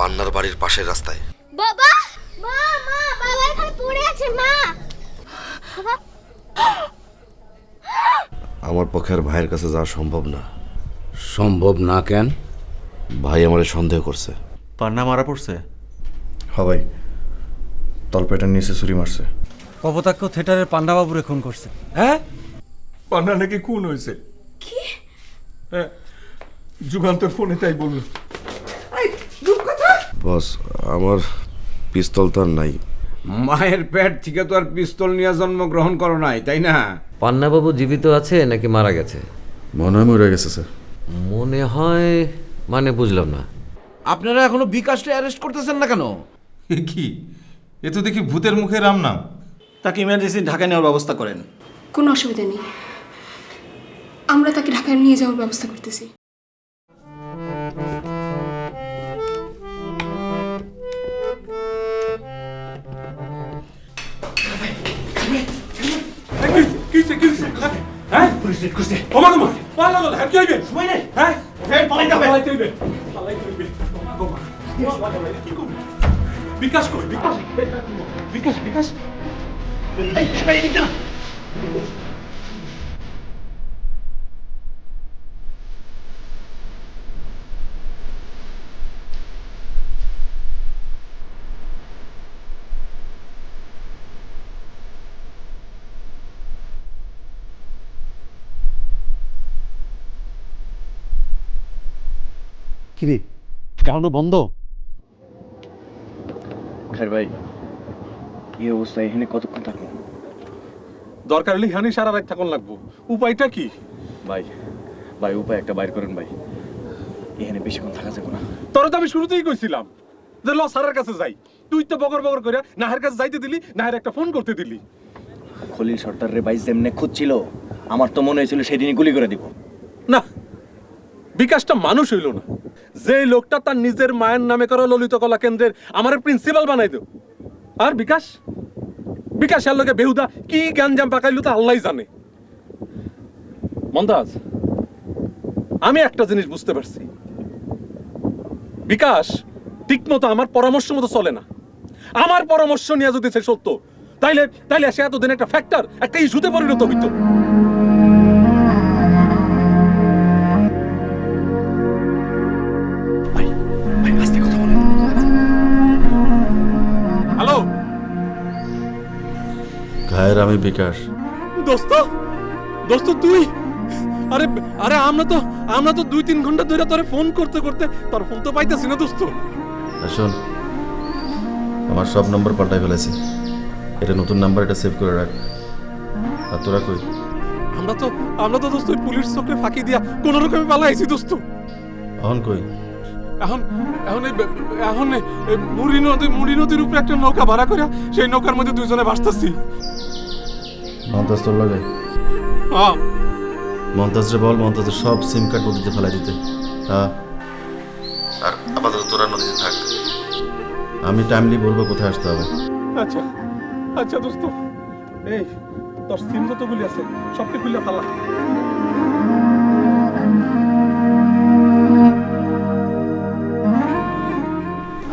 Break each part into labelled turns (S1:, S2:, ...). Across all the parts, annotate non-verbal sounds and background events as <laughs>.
S1: পান্নার বাড়ির পাশের রাস্তায়।
S2: বাবা! মা মা বাবা এখানে পড়ে আছে মা!
S1: আমার পক্ষে আর ভাইয়ের কাছে যাওয়া সম্ভব না।
S3: সম্ভব না কেন?
S1: ভাই আমারে সন্দেহ করছে।
S4: পান্না মারা পড়ছে?
S5: হবাই তলপেটার নিচে ছুরি মারছে।
S6: কপোতাক্ষ থিয়েটারের পান্ডাবাবুরে খুন করছে। হ্যাঁ?
S7: পান্না নাকি খুন হয়েছে? কি? হ্যাঁ যুগান্তর ফোনে তাই বলল।
S1: বস আমার পিস্তল তো আর নাই।
S3: মায়ের পেট থেকে তো আর পিস্তল নিয়ে জন্মগ্রহণ করো নাই তাই না?
S8: পান্নাবাবু জীবিত আছে নাকি মারা গেছে?
S5: মনে হয় মরে গেছে স্যার।
S8: মনে হয় মানে বুঝলাম না।
S3: আপনারা এখনও বিকাশটা অ্যারেস্ট করতেছেন না কেন?
S4: কি? এ তো দেখি ভূতের মুখে রাম নাম।
S5: তাকে ইমার্জেন্সি ঢাকায় নেওয়ার ব্যবস্থা করেন।
S9: কোনো অসুবিধা নেই। আমরা তাকে ঢাকায় নিয়ে যাওয়ার ব্যবস্থা করতেছি।
S7: হ্যাঁ রেড করছে ওমা গোমা পালা গেল হ্যাঁ কি হইবে সময় নাই হ্যাঁ ফের পালাইতে হবে পালাইতে হইবে পালাইতে হইবে ওমা গোমা কি করবে বিকাশ কই বিকাশ বিকাশ বিকাশ এই ছাই দিকে
S6: কিরে এখনও বন্ধ?
S5: ভাই এই অবস্থায় এখানে কতক্ষণ থাকব?
S7: দরকার হলে হানি সারা রাত থাকুন লাগবো। উপায়টা কি?
S5: ভাই ভাই উপায় একটা বাইর করেন ভাই। এখানে বেশিক্ষণ থাকা যাবে না।
S7: তোর তো আমি শুরুতেই কইছিলাম যে ল স্যারের কাছে যাই। তুই তো বগর বগর করে নাহের কাছে যাইতে দিলি নাহের একটা ফোন করতে দিলি।
S5: খলিল সর্দার রে ভাই যেমনে খুঁজছিল আমার তো মনে হয়েছিল সেদিনই গুলি করে দিব।
S7: বিকাশটা মানুষ হইল না। যে লোকটা তার নিজের মায়ের নামে করা ললিত কলা কেন্দ্রের আমার প্রিন্সিপাল বানাই দেও আর বিকাশ? বিকাশ আর লোকে বেহুদা কি গ্যাঞ্জাম পাকাইলো তা আল্লাহ জানে। মন্দাজ, আমি একটা জিনিস বুঝতে পারছি। বিকাশ ঠিক মতো আমার পরামর্শ মতো চলে না। আমার পরামর্শ নিয়ে যদি সে সত্য, তাইলে তাইলে সে এতদিন একটা ফ্যাক্টর একটা ইস্যুতে পরিণত হইতো।
S5: ঘায়ের আমি বিকাশ।
S7: দোস্ত দোস্ত তুই? আরে আরে আমরা তো আমরা তো দুই তিন ঘণ্টা ধরে তোরে ফোন করতে করতে তোর ফোন তো পাইতেছি না দোস্ত।
S5: শোন আমার সব নম্বর পাল্টাই ফেলেছি। এটা নতুন নাম্বার এটা সেভ করে রাখ। আর তোরা কই?
S7: আমরা তো আমরা তো দোস্ত পুলিশ চক্রে ফাঁকি দিয়া কোন রকমে পালাইছি দোস্ত।
S5: এখন কই?
S7: এখন এখন এই এখন এই এই মুড়ি নদী মুড়ি নদীর উপরে একটা নৌকা ভাড়া করে সেই নৌকার মধ্যে দুইজনে ভাসতেছি
S5: মন্তাজ তোর লাগে?
S7: হ্যাঁ
S5: মন্তাজরে বল মন্তাজের সব সিম কার্ড নদীতে ফেলাই দিতে। হ্যাঁ আর আপাতত তোরা নদীতে থাক। আমি টাইমলি বলব কোথায় আসতে হবে।
S7: আচ্ছা আচ্ছা দোস্ত। এই তোর সিম যতগুলি আছে সবকে খুলে ফেলা।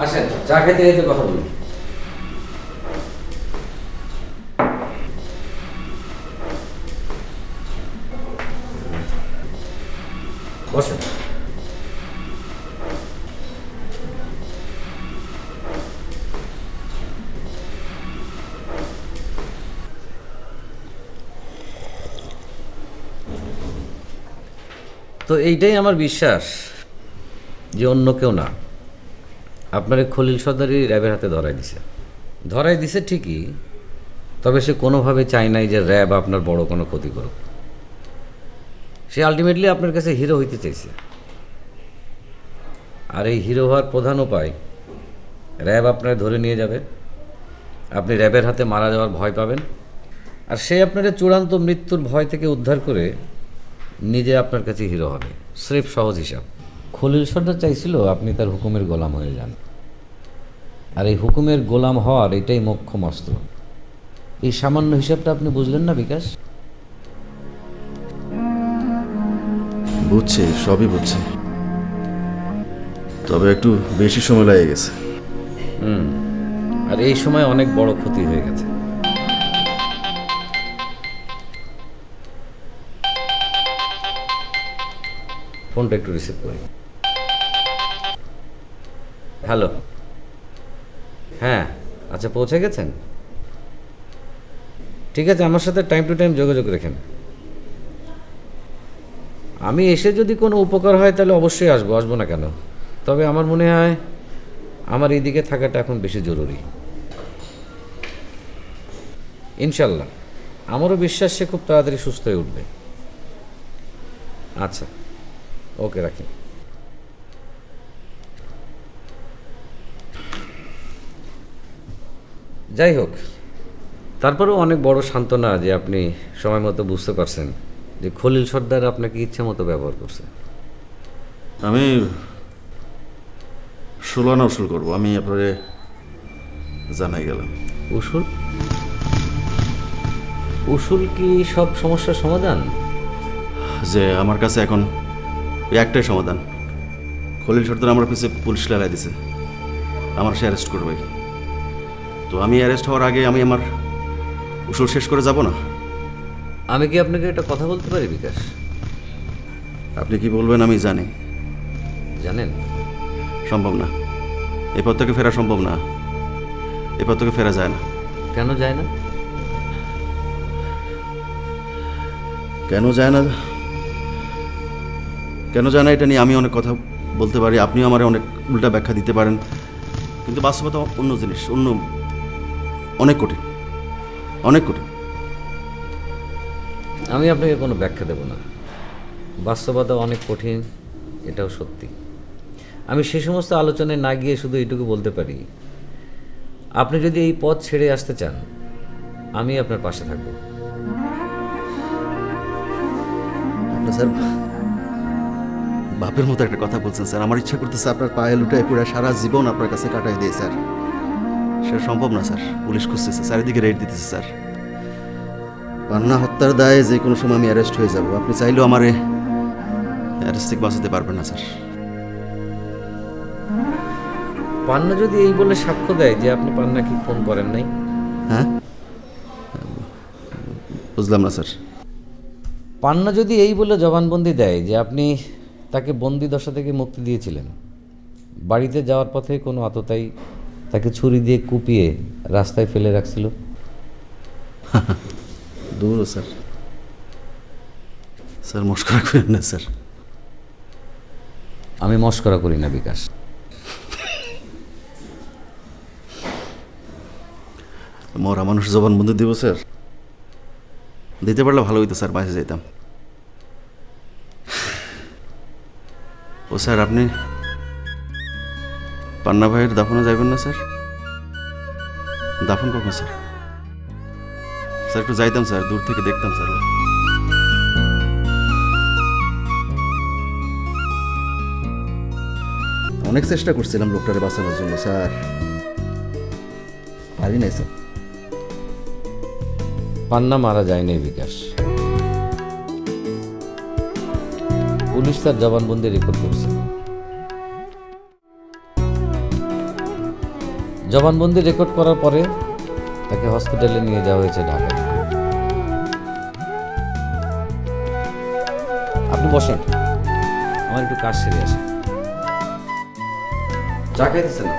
S8: আসেন চা খেতে খেতে কথা বলি। তো এইটাই আমার বিশ্বাস যে অন্য কেউ না। আপনার খলিল সর্দারই র্যাবের হাতে ধরাই দিছে। ধরাই দিছে ঠিকই, তবে সে কোনোভাবে চায় নাই যে র্যাব আপনার বড় কোনো ক্ষতি করুক। সে আলটিমেটলি আপনার কাছে হিরো হইতে চাইছে। আর এই হিরো হওয়ার প্রধান উপায়, র্যাব আপনার ধরে নিয়ে যাবে। আপনি র্যাবের হাতে মারা যাওয়ার ভয় পাবেন। আর সে আপনার চূড়ান্ত মৃত্যুর ভয় থেকে উদ্ধার করে নিজে আপনার কাছে হিরো হবে। স্রেফ সহজ হিসাব। খলিল সর্দার চাইছিল আপনি তার হুকুমের গোলাম হয়ে যান। আর এই হুকুমের গোলাম হওয়ার এটাই মোক্ষম অস্ত্র এই সামান্য হিসাবটা আপনি বুঝলেন না বিকাশ?
S5: বুঝছে সবই বুঝছি। তবে একটু বেশি সময় লেগে গেছে।
S8: আর এই সময় অনেক বড় ক্ষতি হয়ে গেছে। ফোনটা একটু রিসিভ করি। হ্যালো। হ্যাঁ আচ্ছা পৌঁছে গেছেন? ঠিক আছে, আমার সাথে টাইম টু টাইম যোগাযোগ রেখেন। আমি এসে যদি কোনো উপকার হয়, তাহলে অবশ্যই আসব আসব না কেন? তবে আমার মনে হয়, আমার এইদিকে থাকাটা এখন বেশি জরুরি। ইনশাল্লাহ আমারও বিশ্বাস সে খুব তাড়াতাড়ি সুস্থ হয়ে উঠবে। আচ্ছা ওকে, রাখি। যাই হোক তারপরেও অনেক বড় সান্ত্বনা যে আপনি সময় মতো বুঝতে পারছেন যে খলিল সর্দার আপনাকে ইচ্ছে মতো ব্যবহার করছে।
S5: আমি ষোলো আনা উসুল করব আমি আপনারে জানাই গেলাম।
S8: উসুল? উসুল কি সব সমস্যার সমাধান?
S5: যে আমার কাছে এখন ওই একটাই সমাধান। খলিল সর্দার আমার পিছিয়ে পুলিশ লাগাই দিছে। আমার সে অ্যারেস্ট করবে। তো আমি অ্যারেস্ট হওয়ার আগে আমি আমার উসুল শেষ করে যাব না।
S8: আমি কি আপনাকে একটা কথা বলতে পারি বিকাশ?
S5: আপনি কি বলবেন আমি জানি।
S8: জানেন?
S5: সম্ভব না। এ পথ থেকে ফেরা সম্ভব না। এ পথ থেকে ফেরা যায় না।
S8: কেন যায় না?
S5: কেন যায় না? কেন যায় না এটা নিয়ে আমি অনেক কথা বলতে পারি। আপনিও আমার অনেক উল্টা ব্যাখ্যা দিতে পারেন। কিন্তু বাস্তবতা অন্য জিনিস অন্য অনেক কঠিন। অনেক কঠিন।
S8: আমি আপনাকে কোনো ব্যাখ্যা দেব না। বাস্তবতা অনেক কঠিন এটাও সত্যি। আমি সে সমস্ত আলোচনায় না গিয়ে শুধু এইটুকু বলতে পারি আপনি যদি এই পথ ছেড়ে আসতে চান আমি আপনার পাশে থাকব।
S5: স্যার বাপের মতো একটা কথা বলছেন স্যার। আমার ইচ্ছা করতেছে আপনার পায়ে লুটায় পুরো সারা জীবন আপনার কাছে কাটাই দিয়ে স্যার। সেটা সম্ভব না স্যার। পুলিশ খুঁজতেছে। চারিদিকে রেড দিতেছে স্যার। পান্না হত্যার দায়ে যে কোনো সময় আমি অ্যারেস্ট হয়ে যাব। আপনি চাইলেও আমার অ্যারেস্ট থেকে বাঁচাতে পারবেন না স্যার।
S8: পান্না যদি এই বলে সাক্ষ্য দেয় যে আপনি পান্নাকে ফোন করেন নাই?
S5: হ্যাঁ? বুঝলাম না স্যার।
S8: পান্না যদি এই বলে জবানবন্দি দেয় যে আপনি তাকে বন্দি দশা থেকে মুক্তি দিয়েছিলেন বাড়িতে যাওয়ার পথে কোনো আততাই তাকে ছুরি দিয়ে কুপিয়ে রাস্তায় ফেলে রাখছিল। <laughs>
S5: দূর স্যার। স্যার মস্করা করেন না স্যার।
S8: আমি মস্করা করি না বিকাশ।
S5: মরা মানুষ জবান বন্ধু দিব স্যার। দিতে পারলে ভালো হইতো স্যার বাসে যেতাম ও স্যার আপনি পান্না ভাইয়ের দাফনে যাইবেন না স্যার? দাফন কখন স্যার? স্যার একটু যাইতাম স্যার দূর থেকে দেখতাম স্যার। অনেক চেষ্টা করছিলাম লোকটারে বাঁচানোর জন্য স্যার। পারি নাই স্যার।
S8: পান্না মারা যায়নি বিকাশ। পুলিশ তার জবানবন্দি রেকর্ড করছে। জবানবন্দি রেকর্ড করার পরে তাকে হসপিটালে নিয়ে যাওয়া হয়েছে ঢাকায়। আপনি বসেন। আমার একটু কাজ সেরে আসেন চা খাইতেছেন? না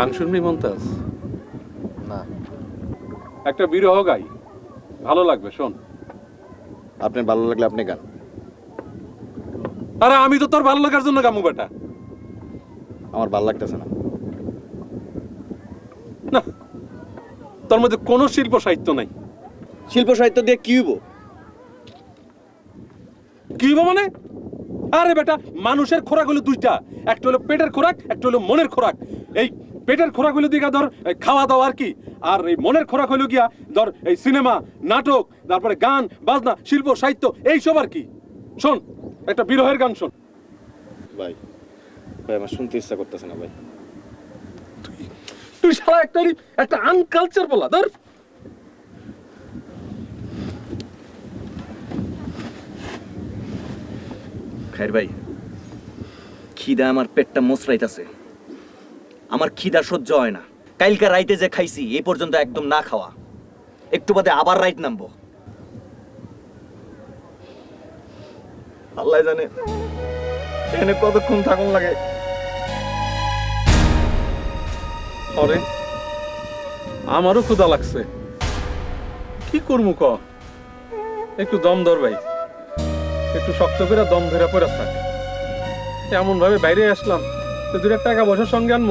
S7: গান শুনবি মন্তাজ
S5: না।
S7: একটা বিরহ গাই। ভালো লাগবে শোন।
S5: আপনার ভালো লাগলে আপনি গান।
S7: আরে আমি তো তোর ভালো লাগার জন্য গামু বেটা।
S5: আমার ভালো লাগতেছে না।
S7: না তোর মধ্যে কোনো শিল্প সাহিত্য নাই।
S5: শিল্প সাহিত্য দিয়ে কি হইব?
S7: কি হইবো মানে? আরে বেটা মানুষের খোরাক হলো দুইটা। একটা হলো পেটের খোরাক একটা হলো মনের খোরাক। এই পেটের খোরাক হলো দিঘা ধর খাওয়া দাওয়া আর কি। আর এই মনের খোরাক হইল গিয়া ধর এই সিনেমা নাটক তারপরে গান বাজনা শিল্প সাহিত্য এইসব আর কি। শোন একটা বিরহের গান শোন।
S5: ভাই ভাই আমার শুনতে ইচ্ছা করতেছে না ভাই।
S7: তুই সারা একটা একটা আনকালচার বলা ধর।
S10: খাইর ভাই খিদা আমার পেটটা মোচড়াইতাছে আমার খিদা সহ্য হয় না। কালকা রাইতে যে খাইছি এই পর্যন্ত একদম না খাওয়া। একটু বাদে আবার রাইট নামবো। আল্লাহ জানে, এখানে কতক্ষণ থাকুন লাগে।
S7: অরে আমারও ক্ষুধা লাগছে। কি করব ক? একটু দম ধর ভাই। একটু শক্ত করে দম ধরে পড়ে থাক। এমন ভাবে বাইরে আসলাম, তো দু টাকা বসার সঙ্গে আনব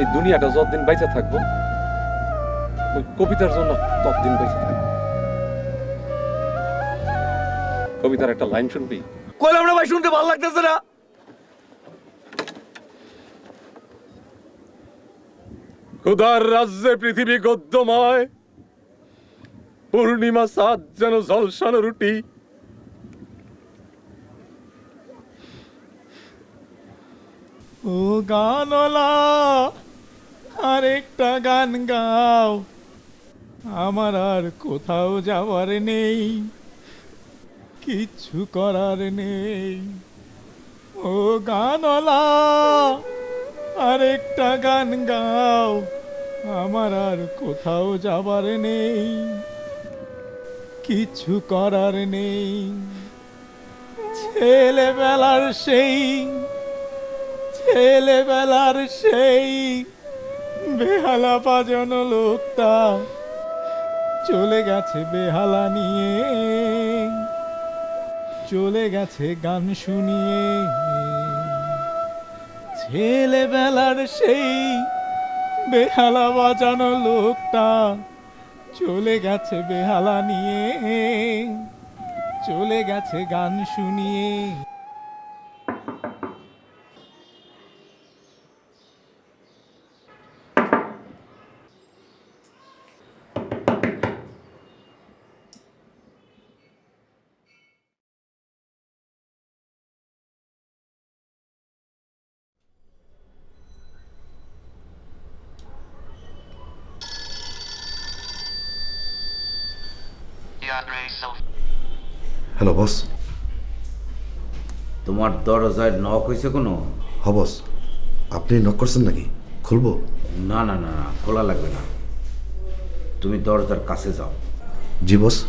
S7: এই দুনিয়াটা যতদিন বাইচা থাকব ওই কবিতার জন্য ততদিন বেঁচে থাকব। কবিতার একটা লাইন শুনবি?
S10: কইলাম না ভাই শুনতে ভালো লাগতেছে না।
S7: খুদার রাজ্যে পৃথিবী গদ্যময় পূর্ণিমা সাত যেন ঝলসানো রুটি।
S6: ও গানলা আরেকটা গান গাও। আমার আর কোথাও যাওয়ার নেই কিচ্ছু করার নেই। ও গানলা আরেকটা গান গাও। আমার আর কোথাও যাবার নেই, কিছু করার নেই। ছেলেবেলার সেই ছেলেবেলার সেই বেহালা বাজানো লোকটা চলে গেছে বেহালা নিয়ে। চলে গেছে গান শুনিয়ে। ছেলেবেলার সেই বেহালা বাজানো লোকটা চলে গেছে বেহালা নিয়ে। চলে গেছে গান শুনিয়ে।
S1: হ্যালো বস
S8: তোমার দরজায় নখ হয়েছে কোনো?
S1: হবস। আপনি নক করছেন নাকি? খুলবো?
S8: না না না না খোলা লাগবে না। তুমি দরজার কাছে যাও।
S1: জি বস।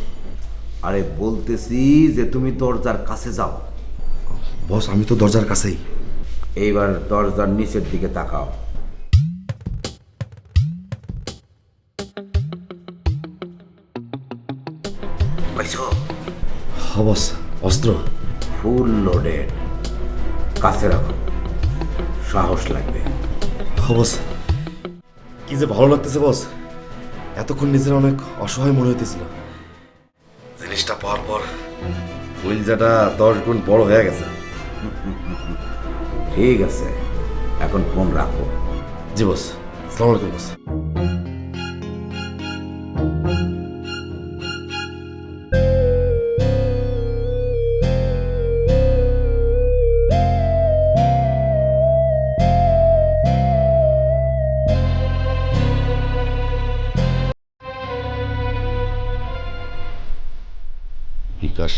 S8: আরে বলতেছি যে তুমি দরজার কাছে যাও।
S1: বস আমি তো দরজার কাছেই।
S8: এইবার দরজার নিচের দিকে তাকাও।
S1: বস অস্ত্র?
S8: ফুল লোডেড কাছে রাখো। সাহস লাগবে।
S1: বস কি যে ভালো লাগতেছে বস। এতক্ষণ নিজের অনেক অসহায় মনে হইতেছিল। জিনিসটা পাওয়ার পর উইলজাটা দশ গুণ বড় হয়ে গেছে।
S8: ঠিক আছে। এখন ফোন রাখো।
S1: জি বস। সালাম আলাইকুম বস।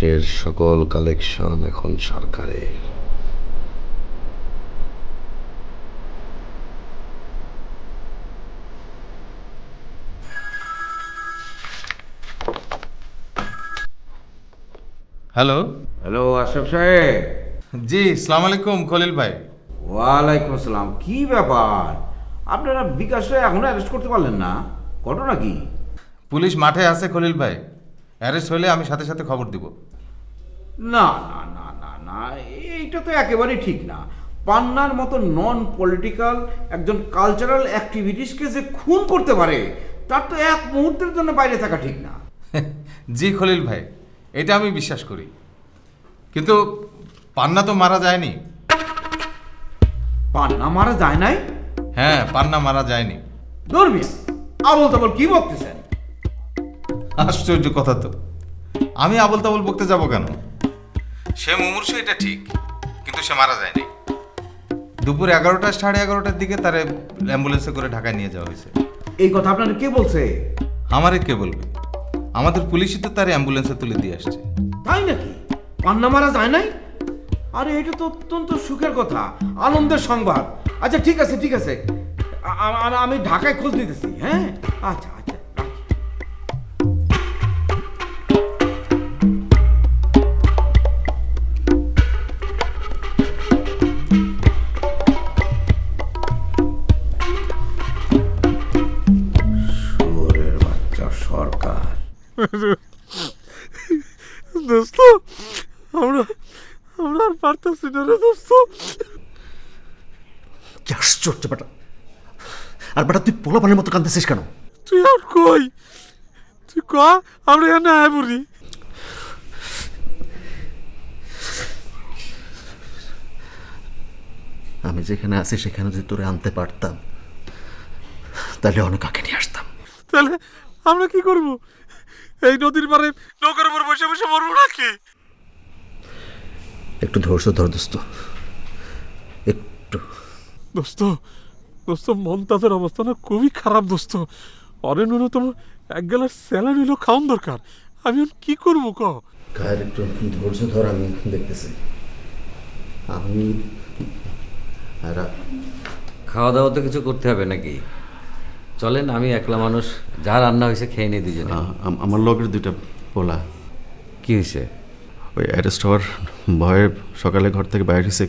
S3: বিকাশের সকল কালেকশন এখন সরকারে
S4: হ্যালো
S11: হ্যালো আশরাফ সাহেব
S4: জি সালাম আলাইকুম খলিল ভাই।
S11: ওয়ালাইকুম আসসালাম কি ব্যাপার? আপনারা বিকাশে এখনও অ্যারেস্ট করতে পারলেন না। ঘটনা কি?
S4: পুলিশ মাঠে আছে খলিল ভাই। অ্যারেস্ট হলে আমি সাথে সাথে খবর দিব।
S11: না না না না না এইটা তো একেবারেই ঠিক না। পান্নার মতো নন পলিটিক্যাল একজন কালচারাল অ্যাক্টিভিটিসকে যে খুন করতে পারে তার তো এক মুহূর্তের জন্য বাইরে থাকা ঠিক না। <laughs>
S4: জি খলিল ভাই এটা আমি বিশ্বাস করি। কিন্তু পান্না তো মারা যায়নি।
S11: পান্না মারা যায় নাই?
S4: হ্যাঁ পান্না মারা যায়নি।
S11: ধর্মিয়া। আবল তাবল কি বলতেছেন
S4: আশ্চর্য কথা তো। আমি আবল তাবল বকতে যাব কেন? সে মুমূর্ষ এটা ঠিক কিন্তু সে মারা যায়নি দুপুর এগারোটা সাড়ে এগারোটার দিকে তারে অ্যাম্বুলেন্সে করে ঢাকায় নিয়ে যাওয়া হয়েছে।
S11: এই কথা আপনারা কে বলছে?
S4: আমারে কে বলবে? আমাদের পুলিশই তো তার অ্যাম্বুলেন্সে তুলে দিয়ে আসছে।
S11: তাই নাকি? পান্না মারা যায় নাই? আরে এটা তো অত্যন্ত সুখের কথা আনন্দের সংবাদ। আচ্ছা ঠিক আছে ঠিক আছে। আমি ঢাকায় খোঁজ নিতেছি হ্যাঁ? আচ্ছা।
S7: দোস্ত আমরা আমরা আর পারতেছি না রে দোস্ত।
S5: আশ্চর্য বেটা আর বেটা তুই পোলাপানের মতো কাঁদতেছিস কেন?
S7: তুই আর কই? তুই ক? আমরা এখানে আয় পড়ি
S5: আমি যেখানে আছি সেখানে যদি তোরে আনতে পারতাম তাহলে অনেক আগে নিয়ে আসতাম।
S7: তাহলে আমরা কি করব? এই নদীর পারে নৌকার উপর বসে বসে মরবো নাকি?
S5: একটু ধৈর্য ধর দোস্ত। একটু।
S7: দোস্ত দোস্ত মমতাজের অবস্থা না খুবই খারাপ দোস্ত। অরে ন্যূনতম এক গেলার স্যালারি হলো খাওয়ান দরকার। আমি এখন কি করব ক?
S5: কায়ের একটু ধৈর্য ধর আমি দেখতেছি। আমি
S8: খাওয়া দাওয়া তো কিছু করতে হবে নাকি? চলেন আমি একলা মানুষ যা রান্না হয়েছে খেয়ে নিয়ে
S5: আম- আমার লগের দুইটা পোলা।
S8: কি হয়েছে?
S5: ওই অ্যারেস্ট হওয়ার ভয়ে সকালে ঘর থেকে বাইরে এসে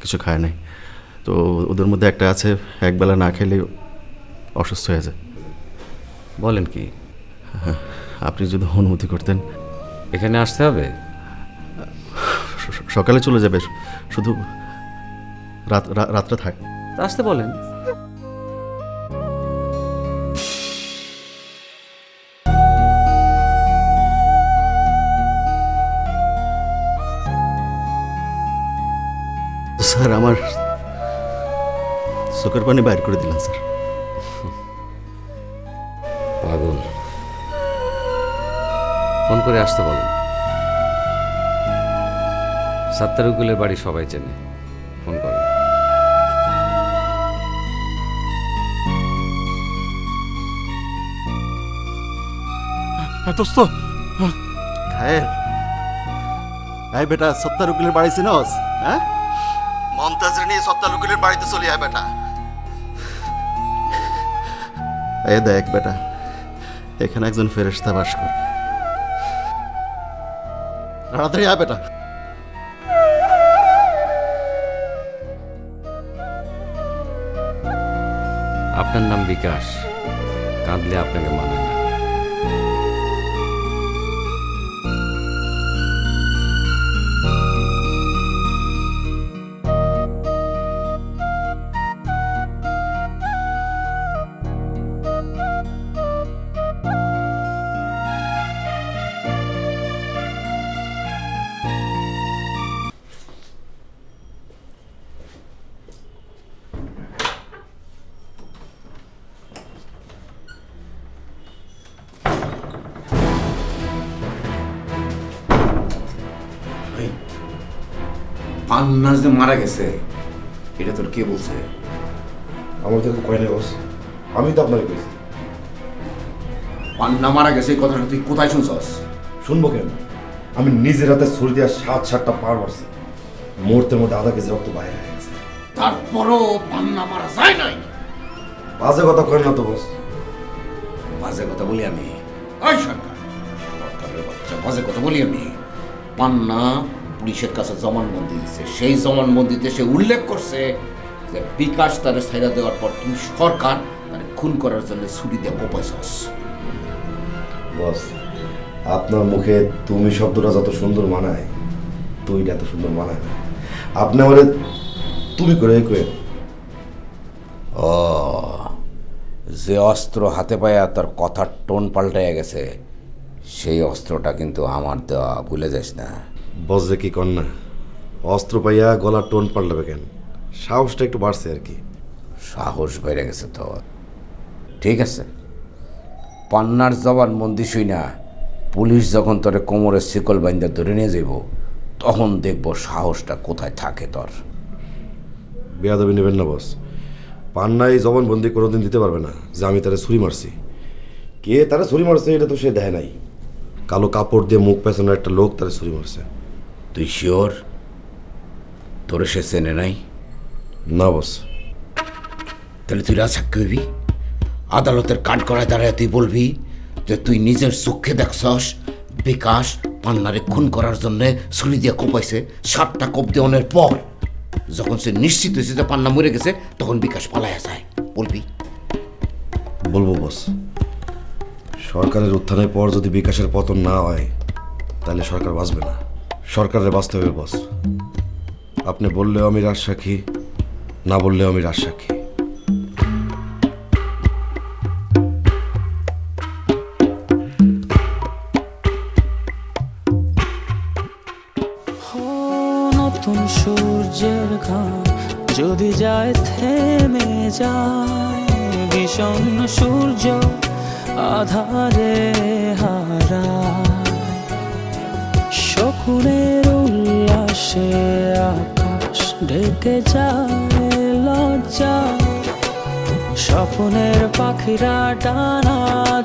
S5: কিছু খায় নাই। তো ওদের মধ্যে একটা আছে একবেলা না খেলে অসুস্থ হয়ে যায়।
S8: বলেন কি?
S5: আপনি যদি অনুমতি করতেন।
S8: এখানে আসতে হবে?
S5: সকালে চলে যাবে শুধু রাত রাত্রে থাক।
S8: আসতে বলেন।
S5: স্যার আমার চোখের পানি বাইর করে দিলেন স্যার।
S8: পাগল। ফোন করে আসতে বলেন। সাত্তারুকুলের বাড়ি সবাই চেনে। ফোন করেন।
S7: হ্যাঁ দোস্ত
S5: খায়ের। এই বেটা সত্তার উকিলের বাড়ি চিনস হ্যাঁ? মমতাজের নিয়ে সত্তার উকিলের বাড়িতে চলে আয় বেটা। এই দেখ বেটা এখানে একজন ফেরেশতা বাস করে। তাড়াতাড়ি আয় বেটা।
S8: আপনার নাম বিকাশ কাঁদলে আপনাকে মানায়।
S11: পান্না যে মারা গেছে এটা তোর কে বলছে?
S3: আমার তো কয় নাই বস। আমি তো আপনাকে কইছি।
S11: পান্না মারা গেছে এই কথাটা তুই কোথায় শুনছস?
S3: শুনব কেন?
S1: আমি নিজের হাতে ছুরি দিয়ে সাত সাতটা পার মারছি। মুহূর্তের মধ্যে আধা কেজি রক্ত বাইরে হয়ে গেছে।
S3: তারপরও পান্না মারা যায় নাই?
S1: বাজে কথা করেন না তো বস।
S3: বাজে কথা বলি আমি। ওই সরকার সরকারের বাচ্চা বাজে কথা বলি আমি। পান্না পুলিশের কাছে জমানবন্দি দিচ্ছে সেই জমানবন্দিতে সে উল্লেখ করছে যে বিকাশ তারে ছাইরা দেওয়ার পর তুমি সরকার তারে খুন করার জন্য ছুরি দিয়ে কোপাইছস
S1: বস আপনার মুখে তুমি শব্দটা যত সুন্দর মানায় তুইটা এত সুন্দর মানায় না। আপনি আমারে তুমি করে কয়ে
S3: ও যে অস্ত্র হাতে পায়া তার কথার টোন পাল্টাইয়া গেছে সেই অস্ত্রটা কিন্তু আমার দেওয়া ভুলে যাস না।
S1: বস যে কি না অস্ত্র পাইয়া গলার টোন পাল্টাবে কেন? সাহসটা একটু বাড়ছে আর কি।
S3: সাহস বেড়ে গেছে তো। ঠিক আছে। পান্নার জবান মন্দি শুই না। পুলিশ যখন তোরে কোমরের শিকল বাইন্দা ধরে নিয়ে যাইব তখন দেখব সাহসটা কোথায় থাকে তোর।
S1: বেয়াদবি নেবেন না বস। পান্নাই জবানবন্দি কোনোদিন দিতে পারবে না যে আমি তারা ছুরি মারছি। কে তারা ছুরি মারছে এটা তো সে দেয় নাই। কালো কাপড় দিয়ে মুখ পেছনের একটা লোক তারা ছুরি মারছে।
S3: তুই শিওর? তোরে সে চেনে নাই?
S1: না বস।
S3: তাহলে তুই রাজসাক্ষী হইবি আদালতের কাঠ করায় দাঁড়ায় তুই বলবি যে তুই নিজের চোখে দেখছস বিকাশ পান্নারে খুন করার জন্য ছুরি দিয়ে কোপাইছে সাতটা কোপ দেওয়ানোর পর যখন সে নিশ্চিত হয়েছে যে পান্না মরে গেছে তখন বিকাশ পালায়া যায়। বলবি?
S1: বলব বস। সরকারের উত্থানের পর যদি বিকাশের পতন না হয় তাহলে সরকার বাঁচবে না। সরকারের বাঁচতে হবে বস। আপনি বললেও আমি রাজসাক্ষী, না বললেও আমি রাজসাক্ষী।
S12: নতুন সূর্যের ঘাম যদি যায় থেমে যায়, বিষণ্ণ সূর্য আধারে হারায় পাখিরা ডানা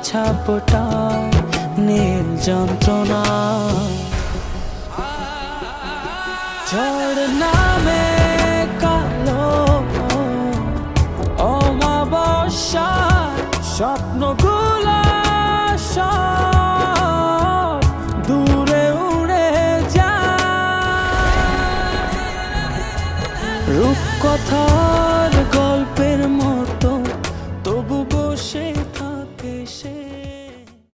S12: ছাপটায় নীল যন্ত্রণা। ঝড় নামে কালো অমাবস্যা স্বপ্নগুলা দূরে উড়ে যায়। রূপকথা